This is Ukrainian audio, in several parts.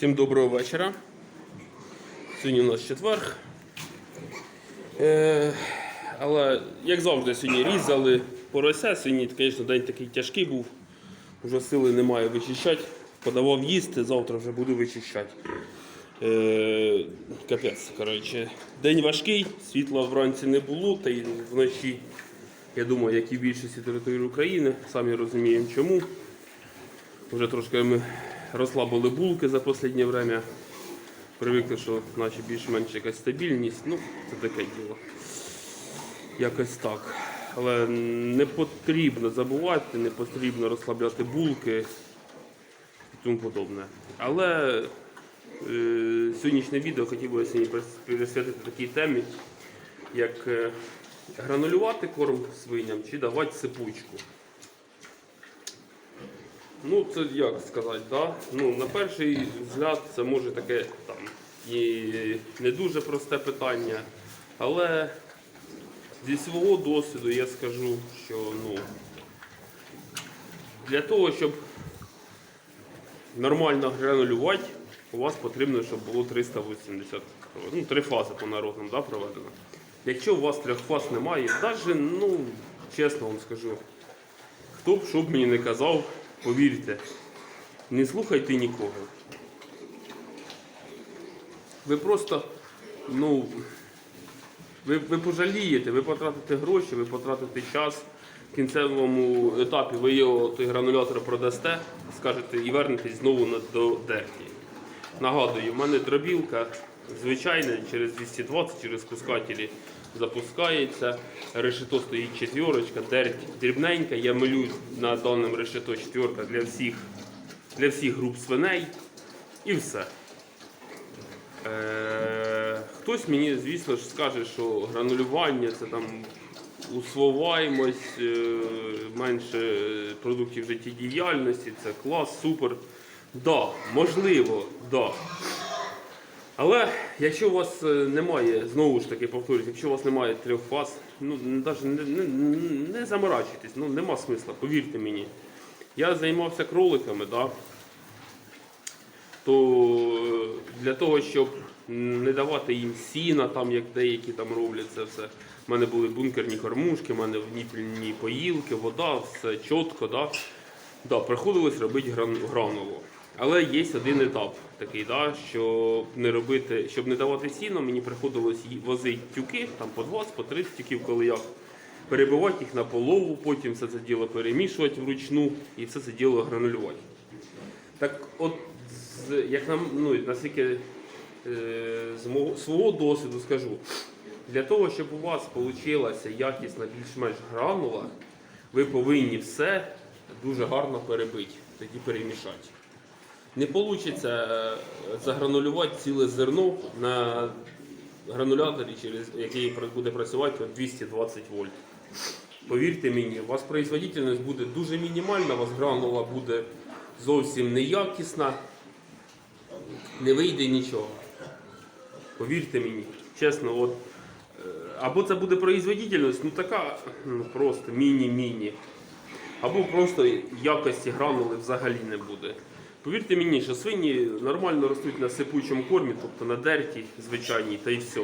Всім доброго вечора. Сьогодні у нас четверг. Е, але, як завжди, сьогодні різали порося. Сьогодні, звісно, день такий тяжкий був. Вже сили немає вичищати. Подавав їсти, завтра вже буду вичищати. Е, капець, коротше. День важкий, світла вранці не було, та й вночі, я думаю, як і в більшості території України, самі розуміємо чому. Вже трошки ми розслабили булки за останнє время. Привикли, що наче більш-менш якась стабільність. Ну, це таке діло. Якось так. Але не потрібно забувати, не потрібно розслабляти булки і тому подобне. Але е, сьогоднішнє відео хотів би сьогодні присвятити такій темі, як е, гранулювати корм свиням чи давати сипучку. Ну, це як сказати, да? ну, на перший взгляд це може таке там і не дуже просте питання. Але зі свого досвіду я скажу, що ну, для того, щоб нормально гранулювати, у вас потрібно, щоб було 380 ну, три фази по народному да, проведено. Якщо у вас трьох фаз немає, навіть, ну, чесно вам скажу, Хто б що б мені не казав, повірте, не слухайте нікого. Ви просто, ну, ви, ви пожалієте, ви потратите гроші, ви потратите час. В кінцевому етапі ви його той гранулятор продасте, скажете і вернетесь знову до дерті. Нагадую, в мене дробілка звичайна через 220, через пускателі запускається. Решето стоїть четверочка, дерть дрібненька. Я милю на даному решето четверка для всіх, для всіх груп свиней і все. Е, хтось мені, звісно ж, скаже, що гранулювання це там усвоюваємось, е, менше продуктів життєдіяльності, це клас, супер. Да, можливо, да. Але якщо у вас е, немає, знову ж таки повторюсь, якщо у вас немає трьох фаз, ну навіть не, не, не заморачуйтесь, ну нема смисла, повірте мені. Я займався кроликами, да, то е, для того, щоб не давати їм сіна, там, як деякі там роблять це все. У мене були бункерні кормушки, в мене внутрішні поїлки, вода, все чітко. Да? Да, приходилось робити гран- гранулу. Але є один етап такий, да, щоб не робити, щоб не давати сіно, мені приходилось возити тюки, там по 20, по 30 тюків, коли як. Перебивати їх на полову, потім все це діло перемішувати вручну і все це діло гранулювати. Так от, як нам, ну, наскільки е, з свого досвіду скажу, для того, щоб у вас вийшла якісна більш-менш гранула, ви повинні все дуже гарно перебити, тоді перемішати. Не вийде загранулювати ціле зерно на грануляторі, через який буде працювати 220 вольт. Повірте мені, у вас производительність буде дуже мінімальна, у вас гранула буде зовсім неякісна, не вийде нічого. Повірте мені, чесно, от, е, або це буде производительність, ну така ну, просто міні-міні. Або просто якості гранули взагалі не буде. Повірте мені, що свині нормально ростуть на сипучому кормі, тобто на дерті звичайній, та й все.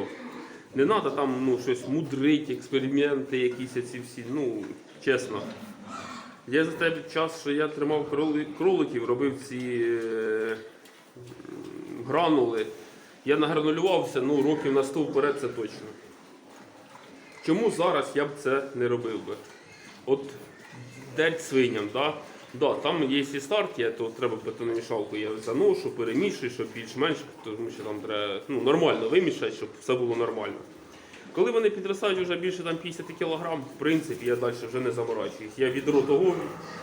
Не треба там ну, щось мудрити, експерименти якісь ці всі. Ну, чесно. Я за той час, що я тримав кроликів, робив ці е, гранули. Я награнулювався ну, років на 100 вперед, це точно. Чому зараз я б це не робив би? От дерть свиням, да? Да, там є і старт, є, то треба бетономішалку я заношу, перемішую, щоб більш-менш, тому що там треба ну, нормально вимішати, щоб все було нормально. Коли вони підростають вже більше там 50 кг, в принципі, я далі вже не заморачуюсь. Я відро того,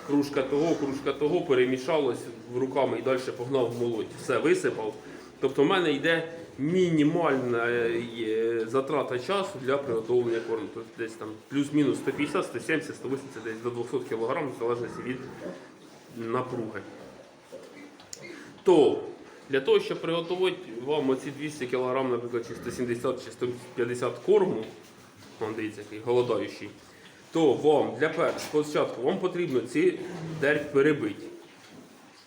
кружка того, кружка того, перемішалось руками і далі погнав в молоть. Все висипав. Тобто в мене йде мінімальна е, затрата часу для приготовлення корму. Тобто десь там плюс-мінус 150, 170, 180, десь до 200 кг, в залежності від напруги. То для того, щоб приготувати вам оці 200 кг, наприклад, чи 170 чи 150 корму, вон дивіться, який голодаючий, то вам для першого спочатку вам потрібно ці дерть перебити.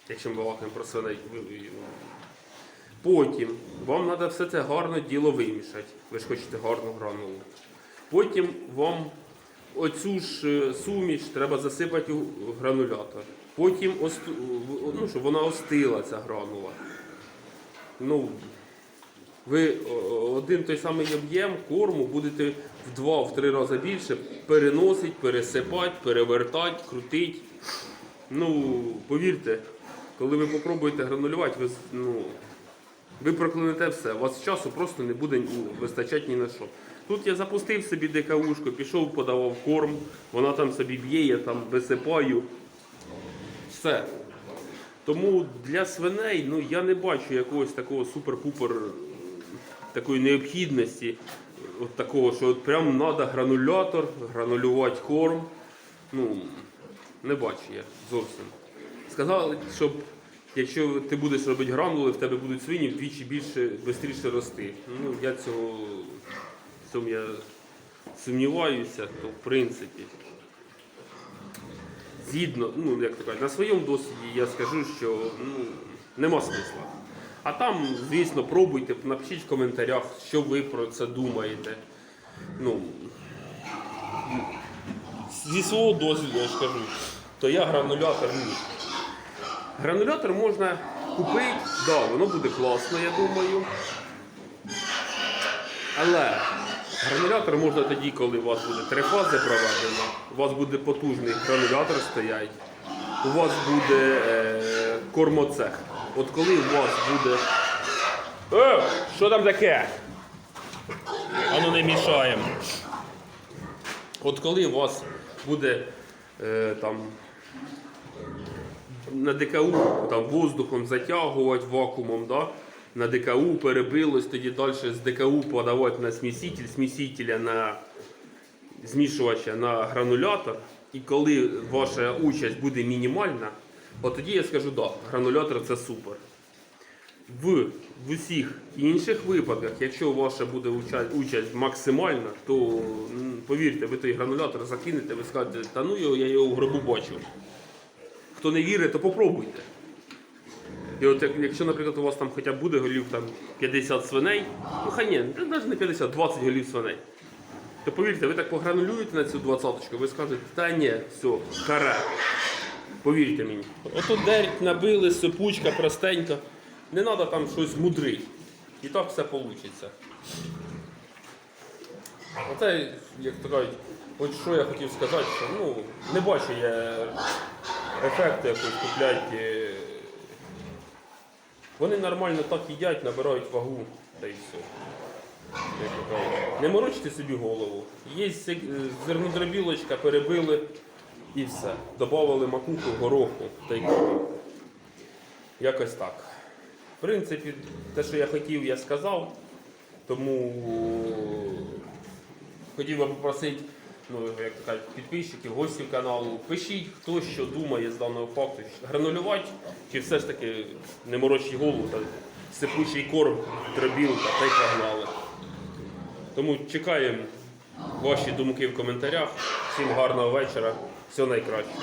Якщо ми балакаємо про свиней, ви- ви- Потім вам треба все це гарно діло вимішати. Ви ж хочете гарну гранулу. Потім вам оцю ж е, суміш треба засипати у гранулятор. Потім, осту- ну, щоб вона остила, ця гранула. Ну, ви один той самий об'єм корму будете в два-три рази більше переносити, пересипати, перевертати, крутити. Ну, повірте, коли ви попробуєте гранулювати, ви, ну, ви проклянете все. У вас часу просто не буде вистачати ні на що. Тут я запустив собі ДКУшку, пішов, подавав корм, вона там собі б'є, я там висипаю. Все. Тому для свиней ну, я не бачу якогось такого супер-пупер такої необхідності, от такого, що от прям треба гранулятор, гранулювати корм. Ну, не бачу я зовсім. Сказали, щоб якщо ти будеш робити гранули, в тебе будуть свині вдвічі більше, швидше рости. Ну, я цього в цьому я сумніваюся, то в принципі. Згідно, ну як то кажуть, на своєму досвіді я скажу, що ну, нема смисла. А там, звісно, пробуйте, напишіть в коментарях, що ви про це думаєте. Ну, зі свого досвіду я ж кажу, то я гранулятор ні. Гранулятор можна купити, да, воно буде класно, я думаю. Але гранулятор можна тоді, коли у вас буде три фази проведено, у вас буде потужний гранулятор стоять, у вас буде е, кормоцех. От коли у вас буде. Е, що там таке? Ану не мішаємо. От коли у вас буде е, там на ДКУ там воздухом затягувати вакуумом, да? на ДКУ перебилось, тоді далі з ДКУ подавати на сміситель, смісителя на змішувача на гранулятор. І коли ваша участь буде мінімальна, от тоді я скажу, да, гранулятор це супер. В, в усіх інших випадках, якщо ваша буде участь, участь максимальна, то повірте, ви той гранулятор закинете, ви скажете, та ну його, я його в гробу бачив. Хто не вірить, то попробуйте. І от якщо, наприклад, у вас там хоча б буде голів там 50 свиней, ну хай ні, навіть не 50, 20 голів свиней. То повірте, ви так погранулюєте на цю двадцяточку, ви скажете, та ні, все, харе. Повірте мені. Ото дерть набили, сипучка простенька. Не треба там щось мудрити. І так все вийде. Оце, як то кажуть, от що я хотів сказати, що ну, не бачу я ефекту якось купляти. Вони нормально так їдять, набирають вагу та й все. Не морочте собі голову. Є зернодробілочка, перебили і все. Добавили макуху, гороху та й купили. Якось так. В принципі, те, що я хотів, я сказав. Тому хотів би попросити, ну, як то кажуть, підписчиків, гостів каналу, пишіть, хто що думає з даного факту. Гранулювати, чи все ж таки не морочить голову та сипучий корм, дробілка та й погнали. Тому чекаємо ваші думки в коментарях. Всім гарного вечора, всього найкращого.